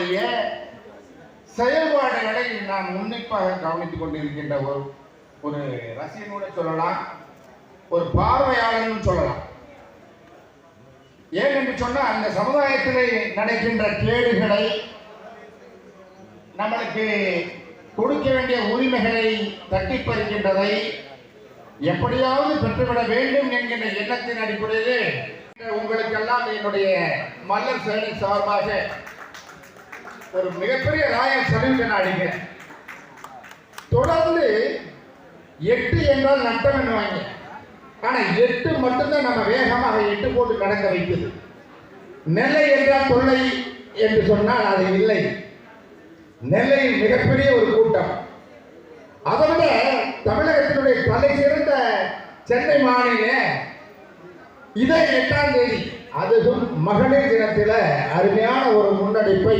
அவர்களுடைய செயல்பாடுகளை நான் உன்னிப்பாக கவனித்துக் கொண்டிருக்கின்ற ஒரு ஒரு ரசிகனோட சொல்லலாம். ஒரு பார்வையாளர்னு சொல்லலாம். ஏன் என்று சொன்னால் அந்த சமுதாயத்திலே நடக்கின்ற கேடுகளை நம்மளுக்கு கொடுக்க வேண்டிய உரிமைகளை தட்டி பறிக்கின்றதை எப்படியாவது பெற்றுவிட வேண்டும் என்கின்ற எண்ணத்தின் அடிப்படையிலே உங்களுக்கெல்லாம் என்னுடைய மல்லர் சேனை சார்பாக ஒரு மிகப்பெரிய ராயல் சலுகை நான் அடிக்கிறேன் தொடர்ந்து எட்டு என்றால் நட்டம் என்னவாங்க ஆனா எட்டு மட்டும்தான் நம்ம வேகமாக எட்டு போட்டு நடக்க வைக்குது. நெல்லை என்றால் தொல்லை என்று சொன்னால் அது இல்லை. நெல்லையில் மிகப்பெரிய ஒரு கூட்டம். அதை விட தமிழகத்தினுடைய தலை சிறந்த சென்னை மாநில இதே எட்டாம் தேதி அதுவும் மகளிர் தினத்தில் அருமையான ஒரு முன்னெடுப்பை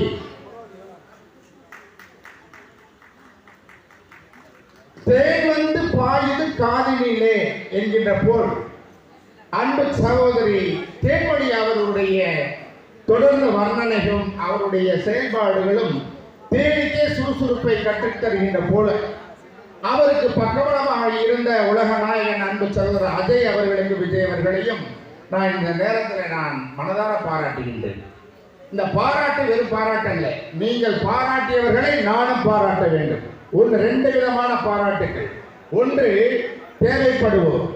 தேன் வந்து பாயுது காதினிலே என்கின்ற போல் அன்பு சகோதரி தேன்மொழி அவர்களுடைய தொடர்ந்து வர்ணனைகளும் அவருடைய செயல்பாடுகளும் தேனிக்கே சுறுசுறுப்பை கற்றுத் தருகின்ற போல. அவருக்கு பக்கபலமாக இருந்த உலக நாயகன் அன்பு சகோதரர் அஜய் அவர்களுக்கு விஜய் அவர்களையும் நான் இந்த நேரத்தில் நான் மனதார பாராட்டுகின்றேன். இந்த பாராட்டு வெறும் பாராட்டல்ல. நீங்கள் பாராட்டியவர்களை நானும் பாராட்ட வேண்டும். ஒன்று ரெண்டு விதமான பாராட்டுகள் ஒன்று தேவைப்படுவோம்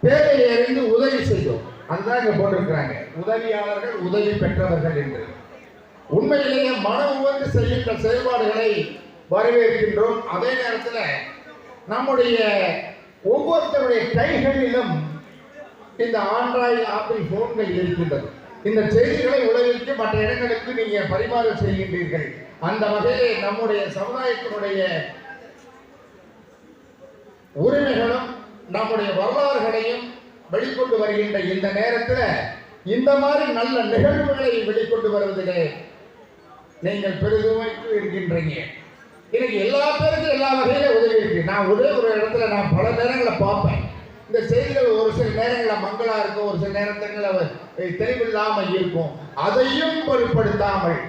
தேவையை அறிந்து உதவி செய்வோம் அதுதான் இங்க போட்டிருக்கிறாங்க. உதவியாளர்கள் உதவி பெற்றவர்கள் என்று. உண்மையிலேயே மன உவந்து செய்கின்ற செயல்பாடுகளை வரவேற்கின்றோம். அதே நேரத்தில் நம்முடைய ஒவ்வொருத்தருடைய கைகளிலும் இந்த ஆண்ட்ராய்டு ஆப்பிள் போன்கள் இருக்கின்றது. இந்த செய்திகளை உலகிற்கு மற்ற இடங்களுக்கு நீங்கள் பரிமாறம் செய்கின்றீர்கள். அந்த வகையிலே நம்முடைய சமுதாயத்தினுடைய உரிமைகளும் நம்முடைய வரலாறுகளையும் வெளிக்கொண்டு வருகின்ற இந்த நேரத்தில் இந்த மாதிரி நல்ல நிகழ்வுகளை வெளிக்கொண்டு வருவதிலே நீங்கள் பெரிதுமைக்கு இருக்கின்றீங்க. எனக்கு எல்லா பேருக்கும் எல்லா வகையில உதவி இருக்கு. நான் ஒரே ஒரு இடத்துல நான் பல நேரங்களை பார்ப்பேன். இந்த செய்திகள் ஒரு சில நேரங்களில் மங்களா இருக்கும் ஒரு சில நேரங்களில் தெளிவில்லாமல் இருக்கும். அதையும் பொருட்படுத்தாமல்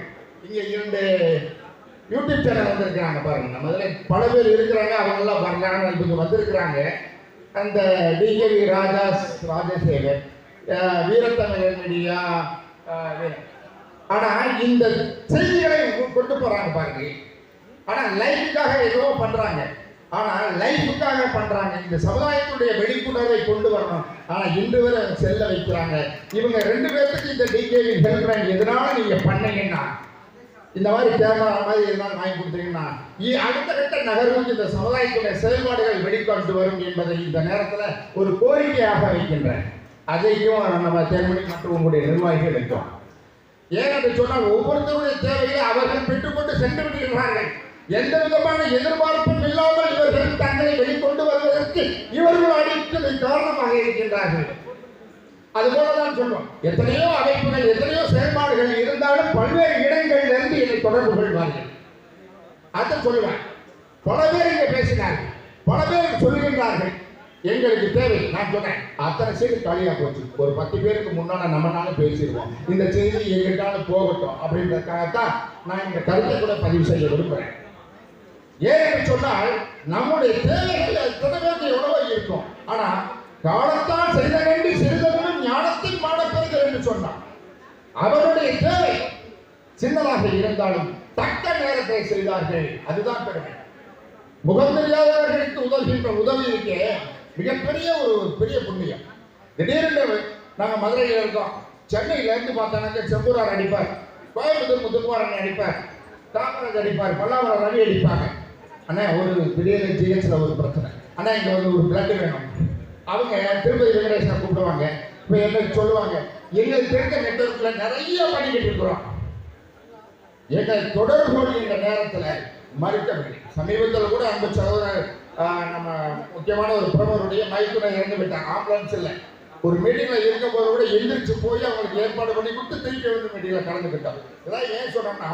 இங்க இரண்டு யூடியூப் சேனல் வந்திருக்கிறாங்க பாருங்க. நம்ம இதில் பல பேர் இருக்கிறாங்க. அவங்கெல்லாம் வரலான்னு இவங்க வந்திருக்கிறாங்க? அந்த டிகேவி ராஜா ராஜசேகர் அஹ் வீரத்தமிழர் மீடியா ஆனா இந்த செய்திகளை கொ- கொண்டு போறாங்க பாருங்க. ஆனா லைஃபுக்காக ஏதோ பண்றாங்க. ஆனா லைஃபுக்காக பண்றாங்க. இந்த சமுதாயத்துடைய வெளிப்புணர்வை கொண்டு வரணும். ஆனா இன்று வரை செல்ல வைக்கிறாங்க. இவங்க ரெண்டு பேர்த்துக்கு இந்த டிகேவி ஹெல்ப்லைன் எதனால நீங்க பண்ணீங்கன்னா இந்த மாதிரி கேமரா மாதிரி எதனால் வாங்கி கொடுத்தீங்கன்னா அடுத்த கட்ட நகர்வுக்கு இந்த சமுதாயத்துடைய செயல்பாடுகள் வெளிக்கொண்டு வரும் என்பதை இந்த நேரத்தில் ஒரு கோரிக்கையாக வைக்கின்றேன். அதையும் நம்ம தேர்மணி மற்றும் உங்களுடைய நிர்வாகிகளுக்கும் ஏன் என்று சொன்னால் ஒவ்வொருத்தருடைய தேவையை அவர்கள் பெற்றுக்கொண்டு சென்று விடுகிறார்கள் எந்த விதமான எதிர்பார்ப்பும் இல்லாமல் இவர்கள் தங்களை வெளிக்கொண்டு வருவதற்கு இவர்கள் அடித்தது காரணமாக இருக்கின்றார்கள். அது போலதான் சொல்றோம். எத்தனையோ அமைப்புகள் எத்தனையோ செயல்பாடுகள் இருந்தாலும் பல்வேறு இடங்கள்ல இருந்து என்னை தொடர்பு கொள்வார்கள் அதை சொல்லுவேன். பல பேர் இங்க பேசினார்கள். பல பேர் சொல்லுகின்றார்கள். எங்களுக்கு தேவை நான் சொன்னேன். அத்தனை சீடு காலியா போச்சு. ஒரு பத்து பேருக்கு முன்னால நம்மனால பேசிடுவோம். இந்த செய்தி எங்கிட்டாலும் போகட்டும் அப்படின்றதுக்காகத்தான் நான் இந்த கருத்தை கூட பதிவு செய்ய விரும்புகிறேன் ஏன் என்று சொன்னால் நம்முடைய தேவைகள் எத்தனை பேருக்கு எவ்வளவோ இருக்கும். ஆனா காலத்தான் செய்த வேண்டி சிறிதனும் ஞானத்தின் மாடப்பெறுகள் என்று சொன்னான் அவருடைய தேவை சின்னதாக இருந்தாலும் தக்க நேரத்தை செய்தார்கள். அதுதான் பெருமை முகம் தெரியாதவர்களுக்கு உதவுகின்ற உதவிக்கு இருக்கே மிகப்பெரிய ஒரு பெரிய புண்ணியம். திடீரென்று நாங்க மதுரையில் இருக்கோம். சென்னையில இருந்து பார்த்தோன்னாக்க செம்பூரார் அடிப்பார் கோயம்புத்தூர் முத்துக்குமாரன் அடிப்பார் காமராஜ் அடிப்பார் பல்லாவரம் ரவி அடிப்பாங்க. அண்ணா ஒரு திடீர்னு ஜிஹெச்ல ஒரு பிரச்சனை. அண்ணா இங்க வந்து ஒரு பிளட் வேணும். அவங்க திருப்பதி வெங்கடேஷனை கூப்பிடுவாங்க. இப்போ என்ன சொல்லுவாங்க. எங்களுக்கு தெரிஞ்ச நெட்வொர்க்ல நிறைய பண்ணிக்கிட்டு இருக்கிறோம் எங்கள் தொடர்பு கொள்கின்ற நேரத்தில் மறுக்கவில்லை சமீபத்தில் கூட அந்த சகோதரர் நம்ம முக்கியமான ஒரு பிரபருடைய மைத்துனை இறந்து விட்டாங்க ஆம்புலன்ஸ் இல்லை. ஒரு மீட்டிங்ல இருக்க போது கூட எந்திரிச்சு போய் அவங்களுக்கு ஏற்பாடு பண்ணி கொடுத்து திருப்பி வந்து மீட்டிங்ல கலந்துக்கிட்டோம் இதெல்லாம் ஏன் சொன்னோம்னா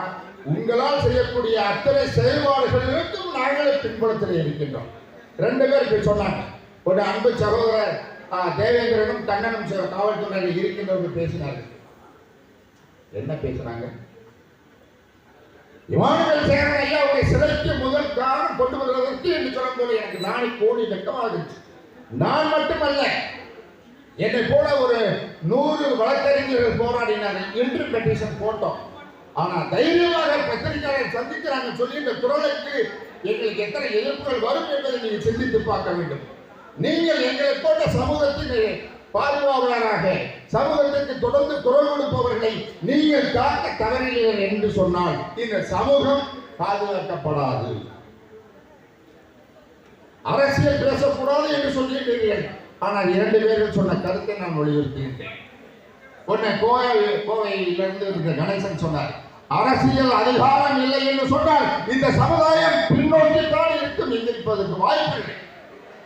உங்களால் செய்யக்கூடிய அத்தனை செயல்பாடுகளிலிருந்தும் நாங்களே பின்புலத்தில் இருக்கின்றோம். ரெண்டு பேருக்கு இப்படி சொன்னாங்க. ஒரு அன்பு சகோதரர் தேவேந்திரனும் கண்ணனும் காவல்துறையில் இருக்கின்றவர்கள் பேசினார்கள். என்ன பேசுறாங்க? இமானுவேல் ஐயா ஐயாவுடைய சிலைக்கு முதல் காரணம் கொண்டு வருவதற்கு என்று சொல்லும்போது எனக்கு நாளை கோடி வெட்டமாகிருச்சு நான் மட்டுமல்ல என்னை போல ஒரு நூறு வழக்கறிஞர்கள் போராடினார்கள். இன்று பெட்டிஷன் போட்டோம். ஆனா தைரியமாக பத்திரிகையாளர் சந்திக்கிறாங்க சொல்லி இந்த குரலுக்கு எங்களுக்கு எத்தனை எதிர்ப்புகள் வரும் என்பதை நீங்கள் சிந்தித்து பார்க்க வேண்டும். நீங்கள் எங்களை போன்ற சமூகத்தின் பாதுகாவலராக சமூகத்திற்கு தொடர்ந்து குரல் கொடுப்பவர்களை நீங்கள் காக்க தவறினீர்கள் என்று சொன்னால் இந்த சமூகம் பாதுகாக்கப்படாது. அரசியல் பேசக்கூடாது என்று சொல்லியிருக்கிறீர்கள் ஆனால் இரண்டு பேர்கள் சொன்ன கருத்தை நான் வலியுறுத்துகின்றேன் உடனே கோவை கோவையிலிருந்து இருந்த கணேசன் சொன்னார் அரசியல் அதிகாரம் இல்லை என்று சொன்னால் இந்த சமுதாயம் பின்னோக்கித்தான் இருக்கும் எந்திரிப்பதற்கு வாய்ப்பில்லை.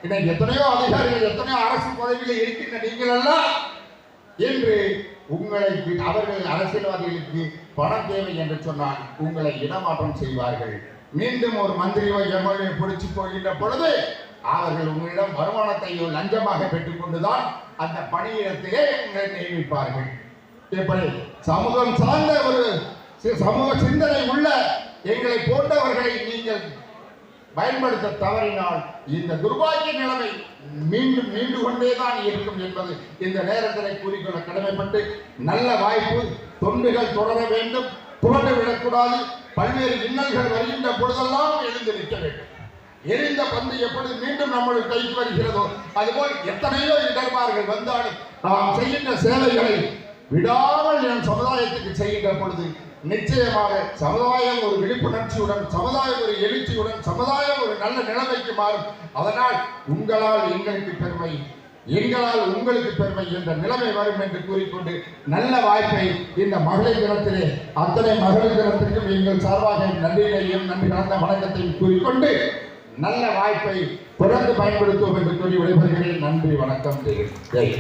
இன்னைக்கு எத்தனையோ அதிகாரிகள் எத்தனையோ அரசு பதவியில் இருக்கின்ற நீங்கள் எல்லாம் என்று உங்களை அவர்கள் அரசியல்வாதிகளுக்கு பணம் தேவை என்று சொன்னால் உங்களை இடமாற்றம் செய்வார்கள். மீண்டும் ஒரு மந்திரியோ எம்எல்ஏ பிடிச்சு போகின்ற பொழுது அவர்கள் உங்களிடம் வருமானத்தை லஞ்சமாக பெற்றுக்கொண்டுதான் அந்த பணியிடத்திலே உங்களை நியமிப்பார்கள். இப்படி சமூகம் சார்ந்த ஒரு சமூக சிந்தனை உள்ள எங்களை போன்றவர்களை நீங்கள் பயன்படுத்த தவறினால் இந்த துர்பாகிய நிலைமை மீண்டும் மீண்டு கொண்டேதான் இருக்கும் என்பது இந்த நேரத்தில் கூறிக்கொள்ள கடமைப்பட்டு நல்ல வாய்ப்பு தொண்டுகள் தொடர வேண்டும் துவண்டு விடக்கூடாது பல்வேறு இன்னல்கள் வருகின்ற பொழுதெல்லாம் எழுந்து நிற்க வேண்டும். எரிந்த பந்து எப்பொழுது மீண்டும் நம்முடைய கைக்கு வருகிறதோ அதுபோல் எத்தனையோ இடர்பார்கள் வந்தாலும் நாம் செய்கின்ற சேவைகளை விடாமல் என் சமுதாயத்துக்கு செய்கின்ற பொழுது நிச்சயமாக சமுதாயம் ஒரு விழிப்புணர்ச்சியுடன் சமுதாயம் ஒரு எழுச்சியுடன் சமுதாயம் ஒரு நல்ல நிலைமைக்கு மாறும். அதனால் உங்களால் எங்களுக்கு பெருமை எங்களால் உங்களுக்கு பெருமை என்ற நிலைமை வரும் என்று கூறிக்கொண்டு நல்ல வாய்ப்பை இந்த மகளிர் தினத்திலே அத்தனை மகளிர் தினத்திற்கும் எங்கள் சார்பாக நன்றியையும் நன்றி கலந்த வணக்கத்தையும் கூறிக்கொண்டு நல்ல வாய்ப்பை தொடர்ந்து பயன்படுத்துவோம் என்று கூறி விடைபெறுகிறேன். நன்றி வணக்கம் ஜெய்